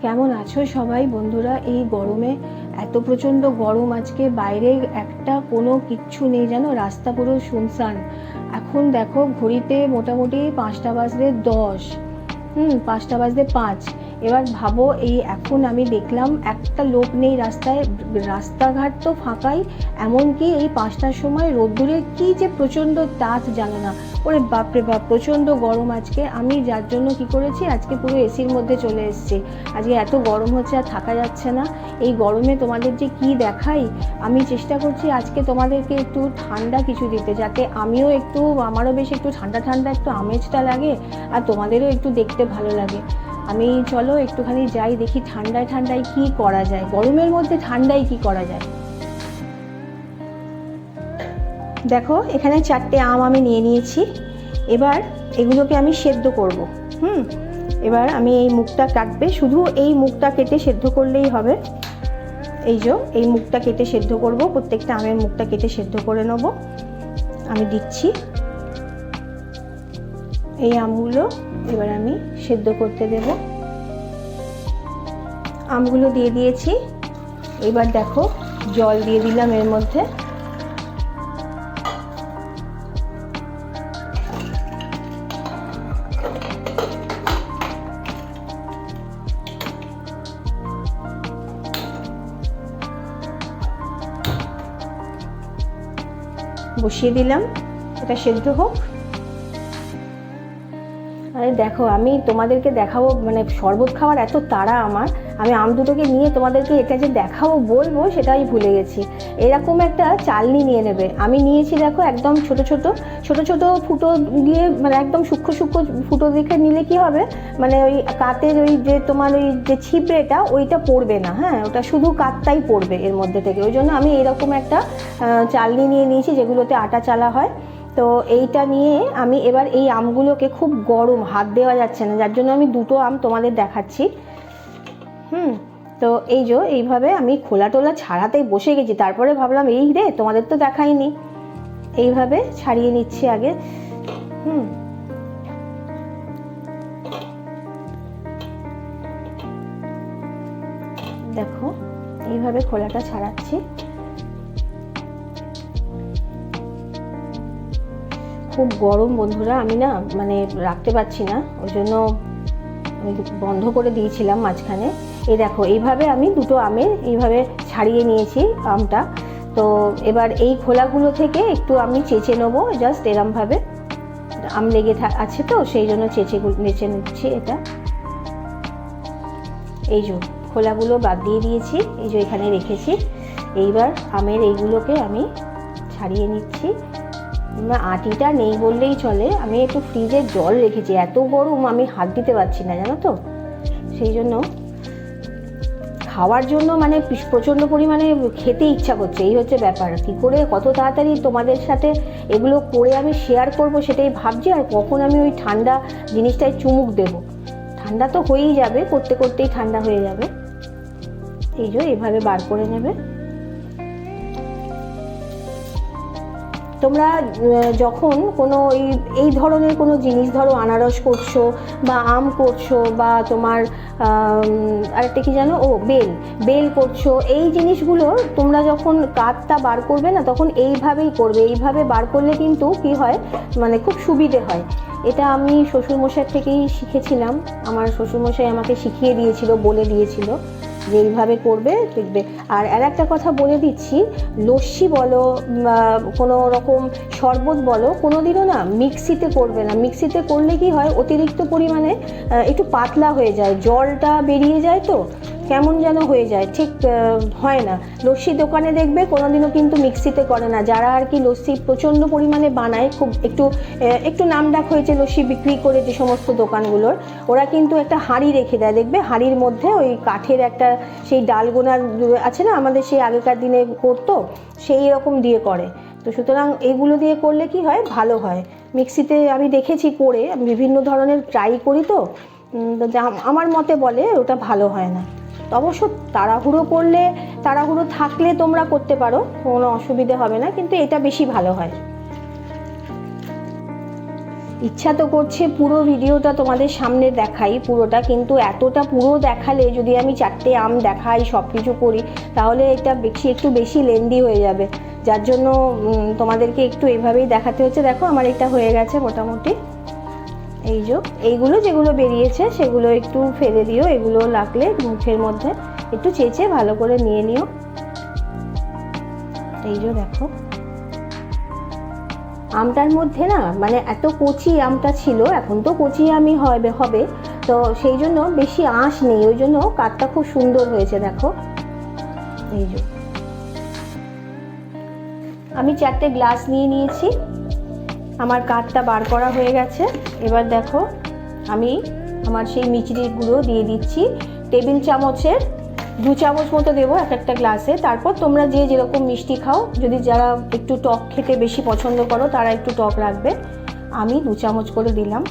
কেমন আছো সবাই? বন্ধুরা, এই গরমে এত প্রচণ্ড গরম আজকে, বাইরে একটা কোনো কিচ্ছু নেই যেন রাস্তা পুরো শুনশান। এখন দেখো, ঘড়িতে মোটামুটি পাঁচটা বাজতে দশ। হুম, পাঁচটা বাজতে পাঁচ। এবার ভাবো, এই এখন আমি দেখলাম একটা লোক নেই রাস্তায়, রাস্তাঘাট তো ফাঁকাই, এমনকি এই পাঁচটার সময় রোদ্দুরে কি যে প্রচণ্ড তাত জানো না। ওরে বাপরে বাপ, প্রচণ্ড গরম আজকে। আমি যার জন্য কি করেছি, আজকে পুরো এসির মধ্যে চলে এসেছি। আজকে এত গরম হচ্ছে আর থাকা যাচ্ছে না। এই গরমে তোমাদের যে কি দেখাই, আমি চেষ্টা করছি আজকে তোমাদেরকে একটু ঠান্ডা কিছু দিতে, যাতে আমিও একটু, আমারও বেশ একটু ঠান্ডা ঠান্ডা একটু আমেজটা লাগে আর তোমাদেরও একটু দেখতে ভালো লাগে। আমি চলো একটুখানি যাই, দেখি ঠান্ডায় ঠান্ডায় কি করা যায়। গরমের মধ্যে ঠান্ডায় কি করা যায়? দেখো, এখানে চারটে আম আমি নিয়ে নিয়েছি। এবার এগুলোকে আমি সেদ্ধ করব, হুম? এবার আমি এই মুখটা কাটবে। শুধু এই মুখটা কেটে সেদ্ধ করলেই হবে। এই যে, এই মুখটা কেটে সেদ্ধ করব। প্রত্যেকটা আমের মুখটা কেটে সেদ্ধ করে নেব। আমি দিচ্ছি। এই আমগুলো এবার আমি সেদ্ধ করতে দেব। আমগুলো দিয়ে দিয়েছি। এবার দেখো, জল দিয়ে দিলাম এর মধ্যে। বসিয়ে দিলাম। এটা সেদ্ধ হোক। দেখো, আমি তোমাদেরকে দেখাবো মানে শরবত খাওয়ার এত তাড়া আমার। আমি আম দুটোকে নিয়ে তোমাদেরকে এটা যে দেখাবো, বলব সেটাই ভুলে গেছি। এরকম একটা চালনি নিয়ে নেবে। আমি নিয়েছি, দেখো, একদম ছোট ছোট। ছোট ছোট ফুটো দিয়ে মানে একদম সূক্ষ্ম সূক্ষ্ম ফুটো দেখে নিলে কি হবে? মানে ওই কাতের ওই যে তোমার ওই যে ছিবড়েটা, ওইটা পড়বে না হ্যাঁ? ওটা শুধু কাতটাই পড়বে এর মধ্যে থেকে। ওই জন্য আমি এরকম একটা চালনি নিয়ে নিয়েছি, যেগুলোতে আটা চালা হয়। তো এইটা নিয়ে আমি এবার এই আমগুলোকে খুব গরম, হাত দেওয়া যাচ্ছে না, যার জন্য আমি দুটো আম তোমাদের দেখাচ্ছি। হুম, তো এই যে এইভাবে আমি খোলা টোলা ছাড়াতেই বসে গেছি। তারপরে ভাবলাম, এই রে, তোমাদের তো দেখাইনি। এইভাবে ছাড়িয়ে নিচ্ছি আগে। হুম। দেখো, এইভাবে খোলাটা ছাড়াচ্ছি। খুব গরম বন্ধুরা, আমি না মানে রাখতে পারছি না ওই জন্য বন্ধ করে দিয়েছিলাম মাঝখানে। এই দেখো, এইভাবে আমি দুটো আমের এইভাবে ছাড়িয়ে নিয়েছি আমটা। তো এবার এই খোলাগুলো থেকে একটু আমি চেঁচে নেব জাস্ট এরমভাবে। আম লেগে আছে তো, সেই জন্য চেঁচে নেচে নিচ্ছি এটা। এই যে খোলাগুলো বাদ দিয়ে দিয়েছি, এই যে এখানে রেখেছি। এইবার আমের এইগুলোকে আমি ছাড়িয়ে নিচ্ছি। আটিটা নেই বললেই চলে। আমি একটু ফ্রিজে জল রেখেছি, এত গরম আমি হাত দিতে পারছি না, জানো তো? সেই জন্য খাওয়ার জন্য মানে প্রচণ্ড পরিমাণে খেতে ইচ্ছা করছে, এই হচ্ছে ব্যাপার। কী করে কত তাড়াতাড়ি তোমাদের সাথে এগুলো করে আমি শেয়ার করব সেটাই ভাবছি, আর কখন আমি ওই ঠান্ডা জিনিসটায় চুমুক দেব। ঠান্ডা তো হয়েই যাবে, করতে করতেই ঠান্ডা হয়ে যাবে। এই যে এভাবে বার করে নেবে। তোমরা যখন কোনো এই এই ধরনের কোনো জিনিস ধরো আনারস করছ বা আম করছ বা তোমার আরেকটা কি জানো? ও, বেল বেল করছ, এই জিনিসগুলো তোমরা যখন কাঠটা বার করবে না, তখন এইভাবেই করবে। এইভাবে বার করলে কিন্তু কি হয়? মানে খুব সুবিধে হয়। এটা আমি শ্বশুরমশাই থেকেই শিখেছিলাম। আমার শ্বশুরমশাই আমাকে শিখিয়ে দিয়েছিল, বলে দিয়েছিল। যে এইভাবে করবে, দেখবে। আর আর একটা কথা বলে দিচ্ছি, লস্যি বলো কোনো রকম শরবত বলো কোনো দিনও না মিক্সিতে করবে না। মিক্সিতে করলে কি হয়, অতিরিক্ত পরিমাণে একটু পাতলা হয়ে যায়, জলটা বেরিয়ে যায় তো। কেমন যেন হয়ে যায়, ঠিক হয় না। লস্যি দোকানে দেখবে কোনোদিনও কিন্তু মিক্সিতে করে না। যারা আর কি লস্যি প্রচণ্ড পরিমাণে বানায়, খুব একটু একটু নামডাক হয়েছে লস্যি বিক্রি করে যে সমস্ত দোকানগুলোর, ওরা কিন্তু একটা হাঁড়ি রেখে দেয়। দেখবে হাঁড়ির মধ্যে ওই কাঠের একটা সেই ডালগোনা আছে না, আমাদের সেই আগেকার দিনে করতো, সেই রকম দিয়ে করে। তো সুতরাং এইগুলো দিয়ে করলে কি হয়? ভালো হয়। মিক্সিতে আমি দেখেছি করে বিভিন্ন ধরনের ট্রাই করি তো আমার মতে বলে ওটা ভালো হয় না। অবশ্য তাড়াহুড়ো করলে, তাড়াহুড়ো থাকলে তোমরা করতে পারো, কোনো অসুবিধে হবে না, কিন্তু এটা বেশি ভালো হয়। ইচ্ছা তো করছে পুরো ভিডিওটা তোমাদের সামনে দেখাই, পুরোটা, কিন্তু এতটা পুরো দেখালে যদি আমি চারটে আম দেখাই সব কিছু করি, তাহলে এটা বেশি, একটু বেশি লেন্দি হয়ে যাবে। যার জন্য তোমাদেরকে একটু এভাবেই দেখাতে হচ্ছে। দেখো, আমার এটা হয়ে গেছে মোটামুটি। এই যে, এইগুলো যেগুলো বেরিয়েছে সেগুলো একটু ফেলে দিও, এগুলো লাগলে মুখের মধ্যে একটু চেঁচে ভালো করে নিয়ে নিও। এই যে দেখো। আমটার মধ্যে না মানে এত কচি আমটা ছিল, এখন তো কচি আমি হবে হবে। তো সেই জন্য বেশি আঁশ নেই, ওই জন্য কাঠটা খুব সুন্দর হয়েছে, দেখো। এই যে। আমি চারটে গ্লাস নিয়ে নিয়েছি। আমার কাঠটা বার করা হয়ে গেছে। এবার দেখো, আমি আমার সেই মিচড়ির গুঁড়ো দিয়ে দিচ্ছি। টেবিল চামচের দু চামচ মতো দেবো এক একটা গ্লাসে। তারপর তোমরা যে যেরকম মিষ্টি খাও, যদি যারা একটু টক খেতে বেশি পছন্দ করো, তারা একটু টক রাখবে। আমি দু চামচ করে দিলাম।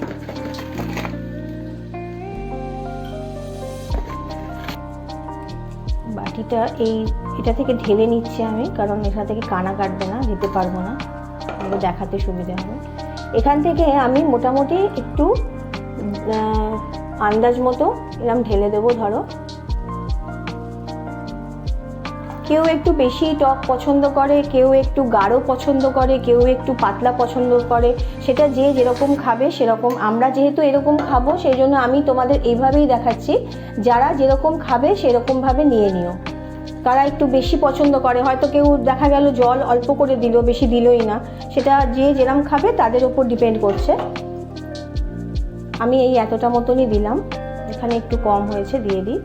বাটিটা এই, এটা থেকে ঢেলে নিচ্ছি আমি, কারণ এখান থেকে কানা কাটবে না, দিতে পারব না। আমাকে দেখাতে সুবিধা হবে। এখান থেকে আমি মোটামুটি একটু আন্দাজ মতো এরম ঢেলে দেবো, ধরো। কেউ একটু বেশি টক পছন্দ করে, কেউ একটু গাঢ় পছন্দ করে, কেউ একটু পাতলা পছন্দ করে। সেটা যে যেরকম খাবে সেরকম। আমরা যেহেতু এরকম খাব, সেই জন্য আমি তোমাদের এইভাবেই দেখাচ্ছি। যারা যেরকম খাবে সেরকমভাবে নিয়ে নিও। তারা একটু বেশি পছন্দ করে? হয়তো কেউ দেখা গেল জল অল্প করে দিল, বেশি দিলই না। সেটা যে যেরম খাবে তাদের ওপর ডিপেন্ড করছে। আমি এই এতটা মতনই দিলাম। এখানে একটু কম হয়েছে, দিয়ে দিই।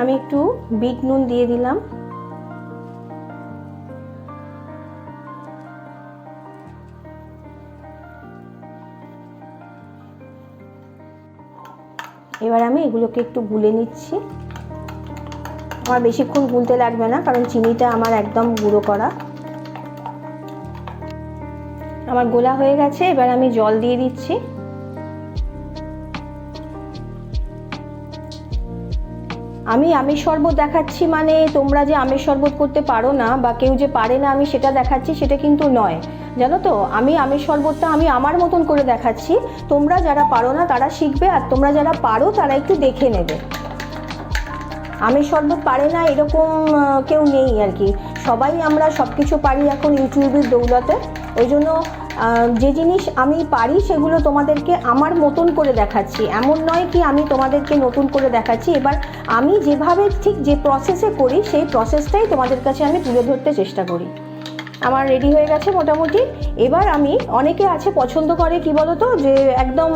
আমি একটু বিট নুন দিয়ে দিলাম। এবার আমি এগুলোকে একটু গুলে নিচ্ছি। আমার বেশিক্ষণ গুলতে লাগবে না, কারণ চিনিটা আমার একদম গুঁড়ো করা। আমার গোলা হয়ে গেছে, এবার আমি জল দিয়ে দিচ্ছি। আমি আমের শরবত দেখাচ্ছি মানে তোমরা যে আমের শরবত করতে পারো না বা কেউ যে পারে না আমি সেটা দেখাচ্ছি, সেটা কিন্তু নয়। জানো তো, আমি আমের শরবতটা আমি আমার মতন করে দেখাচ্ছি। তোমরা যারা পারো না, তারা শিখবে, আর তোমরা যারা পারো, তারা একটু দেখে নেবে। আমের শরবত পারে না, এরকম কেউ নেই আর কি। সবাই আমরা সব কিছু পারি এখন ইউটিউবের দৌলতে। ওই জন্য যে জিনিস আমি পারি, সেগুলো তোমাদেরকে আমার মতন করে দেখাচ্ছি। এমন নয় কি আমি তোমাদেরকে নতুন করে দেখাচ্ছি। এবার আমি যেভাবে ঠিক যে প্রসেসে করি, সেই প্রসেসটাই তোমাদের কাছে আমি তুলে ধরতে চেষ্টা করি। আমার রেডি হয়ে গেছে মোটামুটি। এবার আমি, অনেকে আছে পছন্দ করে, কি বলতো, যে একদম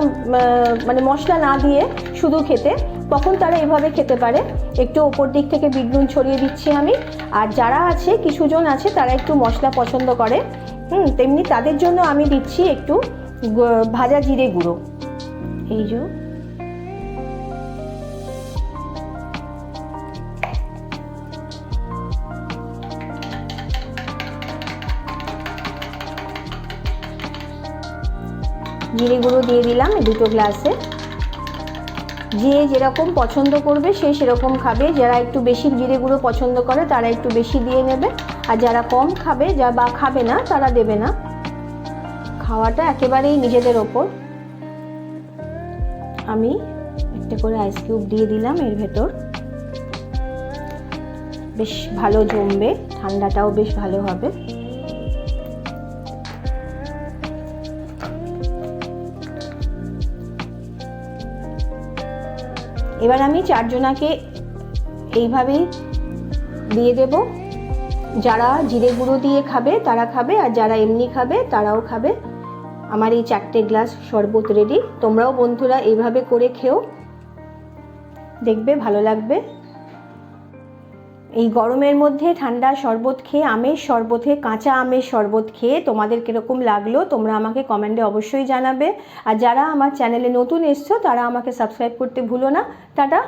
মানে মশলা না দিয়ে শুধু খেতে, তখন তারা এভাবে খেতে পারে। একটু ওপর দিক থেকে বিটনুন ছড়িয়ে দিচ্ছি আমি। আর যারা আছে, কিছুজন আছে, তারা একটু মশলা পছন্দ করে। হুম, তেমনি তাদের জন্য আমি দিচ্ছি একটু ভাজা জিরে গুঁড়ো। এই যে। জিরে গুঁড়ো দিয়ে দিলাম দুটো গ্লাসে। যে যেরকম পছন্দ করবে সে সেরকম খাবে। যারা একটু বেশি জিরে গুঁড়ো পছন্দ করে তারা একটু বেশি দিয়ে নেবে। আর যারা কম খাবে, যা বা খাবে না, তারা দেবে না। খাওয়াটা একেবারেই নিজেদের ওপর। আমি একটা করে আইস কিউব দিয়ে দিলাম এর ভেতর। বেশ ভালো জমবে, ঠান্ডাটাও বেশ ভালো হবে। এবার আমি চারজনাকে এইভাবেই দিয়ে দেব। যারা জিরে গুঁড়ো দিয়ে খাবে, তারা খাবে, আর যারা এমনি খাবে, তারাও খাবে। আমার এই চারটে গ্লাস শরবত রেডি তোমরাও বন্ধুরা এইভাবে করে খেও। দেখবে, ভালো লাগবে। এই গরমের মধ্যে ঠান্ডা শরবত খেয়ে, আমের শরবতে কাঁচা আমের শরবত খেয়ে তোমাদের কীরকম লাগল, তোমরা আমাকে কমেন্টে অবশ্যই জানাবে। আর যারা আমার চ্যানেলে নতুন এসছো, তারা আমাকে সাবস্ক্রাইব করতে ভুলো না। টাটা!